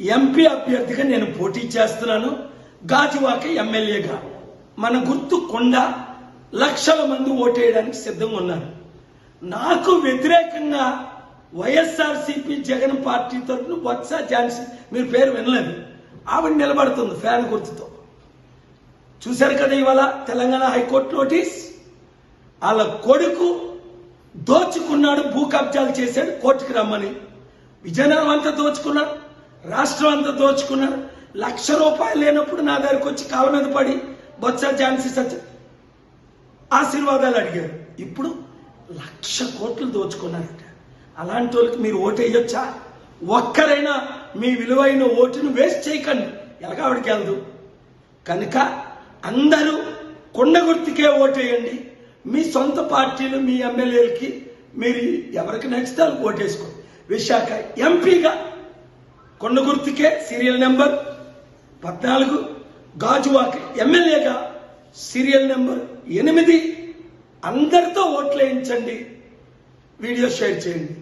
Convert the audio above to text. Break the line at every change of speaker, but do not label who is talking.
MP అభ్యర్థిగా నేను పోటీ చేస్తున్నాను. గాజువాక ఎమ్మెల్యేగా. మన గుర్తు కొండ లక్షల మంది ఓటేయడానికి సిద్ధంగా ఉన్నారు. నాకు వ్యతిరేకంగా వైఎస్ఆర్సీపీ జగన్ పార్టీ తరఫున బొత్స ఝాన్సీ మీరు పేరు వినలేదు. ఆవిడ నిలబడుతుంది ఫ్యాన్ గుర్తుతో. చూశారు కదా ఇవాళ తెలంగాణ హైకోర్టు నోటీస్? వాళ్ళ కొడుకు దోచుకున్నాడు భూ కబ్జాలు చేశాడు కోర్టుకు రమ్మని. విజయనగరం అంతా దోచుకున్నాడు. రాష్ట్రం అంతా దోచుకున్నారు. లక్ష రూపాయలు లేనప్పుడు నా దగ్గరకు వచ్చి కాళ్ళ మీద పడి బొత్స ఝాన్సీ సత్య ఆశీర్వాదాలు అడిగారు. ఇప్పుడు లక్ష కోట్లు దోచుకున్నారట. అలాంటి వాళ్ళకి మీరు ఓటు వేయొచ్చా ఒక్కరైనా మీ విలువైన ఓటును వేస్ట్ చేయకండి. ఎలాగా వెళ్దు. కనుక అందరూ కొండ గుర్తుకే ఓటేయండి. మీ సొంత పార్టీలు మీ ఎమ్మెల్యేలకి మీరు ఎవరికి నచ్చితే వాళ్ళకి ఓటేసుకోండి. విశాఖ ఎంపీగా కొండ గుర్తుకే సీరియల్ నెంబర్ పద్నాలుగు గాజువాక ఎమ్మెల్యేగా సీరియల్ నెంబర్ ఎనిమిది. అందరితో ఓట్లు వేయించండి వీడియో షేర్ చేయండి.